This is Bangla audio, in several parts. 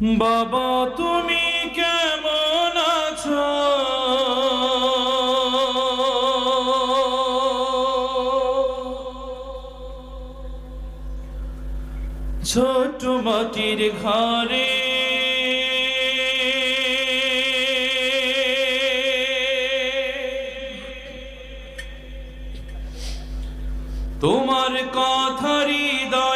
বাবা তুমি কেমন আছো? ছোট মাটির ঘরে তোমার কথা হৃদয়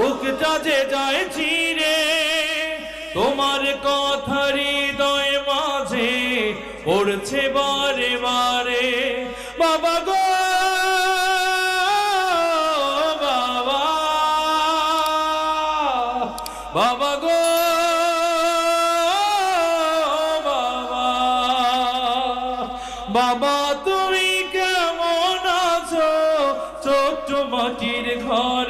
বুকটা যে যায় চিরে তোমার কথা হৃদয় মাঝে পড়ছে বারে বারে। বাবা গো, বাবা বাবা গো, বাবা বাবা তুমি কেমন আছো? ছোট্ট মাটির ঘরে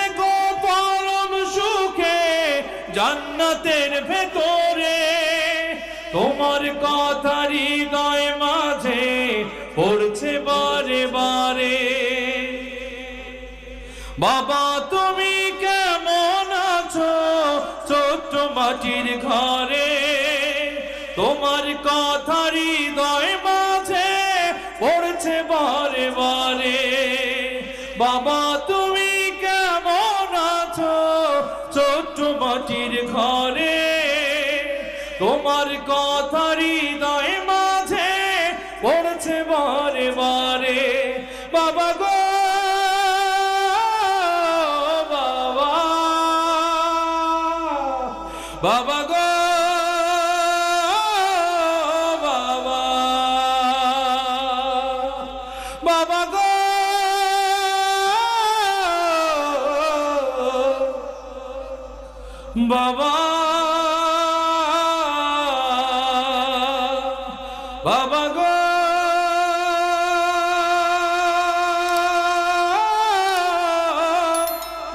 জান্নাতের ভেতরে তোমার কথা হৃদয় মাঝে পড়ছে বারে বারে। বাবা, তুমি কেমন আছো ছোট্ট মাটির ঘরে? তোমার কথা হৃদয় মাঝে পড়ছে বারে বারে। বাবা, তুমি মাটির ঘরে তোমার কথা হৃদয় মাঝে পড়ছে বারে বারে। বাবা গো বাবা বাবা গো। বাবা বাবা গো।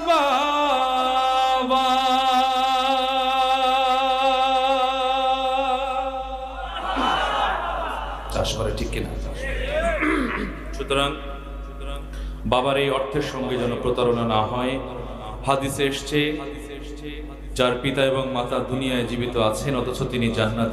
বাবা। চাষ করে ঠিক কিনা? সুতরাং বাবার এই অর্থের সঙ্গে যেন প্রতারণা না হয় হাদিসে এসছে যার পিতা এবং মাতা দুনিয়ায় জীবিত আছেন অথচ তিনি জান্নাত